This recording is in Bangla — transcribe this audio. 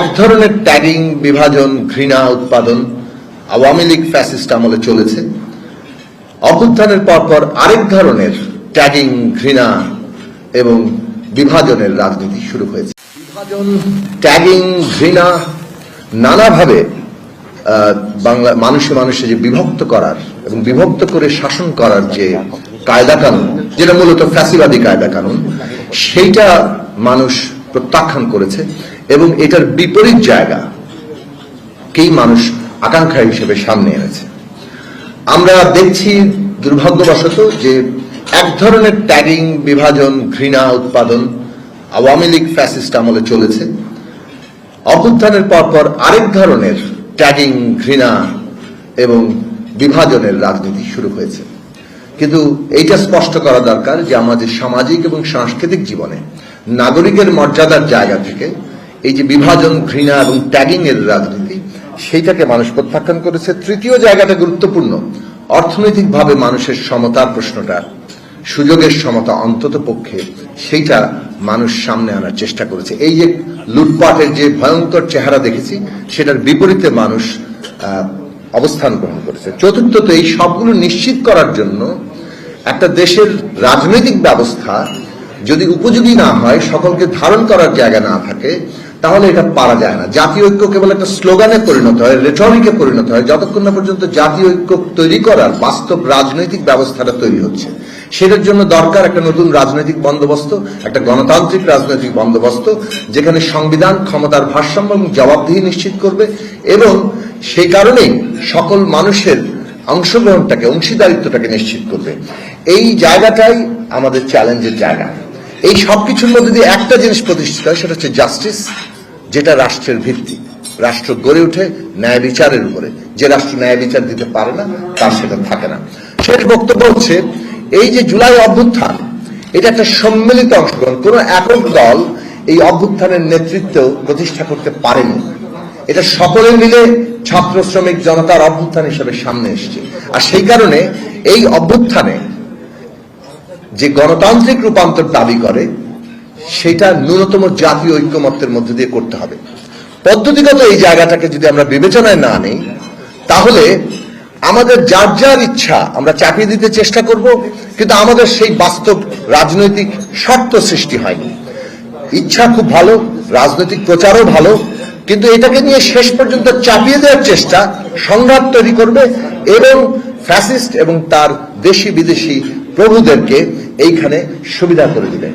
এক ধরনের ট্যাগিং বিভাজন, ঘৃণা উৎপাদন আওয়ামী লীগ ফ্যাসিস্ট আমলে চলেছে। অভ্যুত্থানের পরপর আরেক ধরনের ট্যাগিং ঘৃণা এবং বিভাজনের রাজনীতি শুরু হয়েছে। বিভাজন ট্যাগিং ঘৃণা নানাভাবে বাংলা মানুষে মানুষে যে বিভক্ত করার এবং বিভক্ত করে শাসন করার যে কায়দা কানুন যেটা মূলত ফ্যাসিবাদী কায়দা কানুন সেইটা মানুষ প্রত্যাখ্যান করেছে। এবং এটার বিপরীত জায়গা কেই মানুষ আকাঙ্ক্ষা হিসেবে সামনে এনেছে। আমরা দেখছি দুর্ভাগ্যবশত যে এক ধরনের ট্যাগিং বিভাজন, ঘৃণা উৎপাদন আওয়ামী লীগ ফ্যাসিস্ট আমলে চলেছে। অভ্যুত্থানের পরপর আরেক ধরনের ট্যাগিং, ঘৃণা এবং বিভাজনের রাজনীতি শুরু হয়েছে। কিন্তু এইটা স্পষ্ট করা দরকার যে আমাদের সামাজিক এবং সাংস্কৃতিক জীবনে নাগরিকের মর্যাদার জায়গা থেকে এই যে বিভাজন, ঘৃণা এবং ট্যাগিং এর রাজনীতি, সেইটাকে মানুষ প্রত্যাখ্যান করেছে। তৃতীয় জায়গাটা গুরুত্বপূর্ণ। অর্থনৈতিকভাবে মানুষের সমতার প্রশ্নটা, সুযোগের সমতা অন্তত পক্ষে, সেইটা মানুষ সামনে আনার চেষ্টা করেছে। এই যে লুটপাটের যে ভয়ঙ্কর চেহারা দেখেছি, সেটার বিপরীতে মানুষ অবস্থান গ্রহণ করেছে। চতুর্থত, এই সবগুলো নিশ্চিত করার জন্য একটা দেশের রাজনৈতিক ব্যবস্থা যদি উপযোগী না হয়, সকলকে ধারণ করার জায়গা না থাকে, তাহলে এটা পারা যায় না। জাতীয় ঐক্য কেবল একটা স্লোগানে পরিণত হয় রেটরিকে পরিণত হয়। যতক্ষণ না পর্যন্ত জাতীয় ঐক্য তৈরি করার বাস্তব রাজনৈতিক ব্যবস্থাটা তৈরি হচ্ছে, সেটার জন্য দরকার একটা নতুন রাজনৈতিক বন্দোবস্ত, একটা গণতান্ত্রিক রাজনৈতিক বন্দোবস্ত, যেখানে সংবিধান, ক্ষমতার ভারসাম্য এবং জবাবদিহি নিশ্চিত করবে এবং সেই কারণেই সকল মানুষের অংশগ্রহণটাকে, অংশীদারিত্বটাকে নিশ্চিত করবে। এই জায়গাটাই আমাদের চ্যালেঞ্জের জায়গা। এই সবকিছুর মধ্যে দিয়ে একটা জিনিস প্রতিষ্ঠিত হয়, সেটা হচ্ছে জাস্টিস যেটা রাষ্ট্রের ভিত্তি। রাষ্ট্র গড়ে ওঠে ন্যায় বিচারের উপরে। যে রাষ্ট্র ন্যায় বিচার দিতে পারে না, তার সেটা থাকে না। শেষ বক্তব্য হচ্ছে, এই যে জুলাই অভ্যুত্থান, এটা একটা সম্মিলিত অংশগ্রহণ। কোন একক দল এই অভ্যুত্থানের নেতৃত্ব প্রতিষ্ঠা করতে পারেনি। এটা সকলে মিলে ছাত্র শ্রমিক জনতার অভ্যুত্থান হিসেবে সামনে এসছে। আর সেই কারণে এই অভ্যুত্থানে যে গণতান্ত্রিক রূপান্তর দাবি করে, সেটা ন্যূনতম জাতীয় ঐক্যমত্যের মধ্যে দিয়ে করতে হবে। পদ্ধতিগত এই জায়গাটাকে যদি আমরা বিবেচনায় না নিই, তাহলে আমাদের যার যার ইচ্ছা আমরা চাপিয়ে দিতে চেষ্টা করব, কিন্তু আমাদের সেই বাস্তব রাজনৈতিক শর্ত সৃষ্টি হয়নি। ইচ্ছা খুব ভালো, রাজনৈতিক প্রচারও ভালো, কিন্তু এটাকে নিয়ে শেষ পর্যন্ত চাপিয়ে দেওয়ার চেষ্টা সংঘাত তৈরি করবে এবং ফ্যাসিস্ট এবং তার দেশি বিদেশি প্রভুদেরকে এইখানে সুবিধা করে দিবে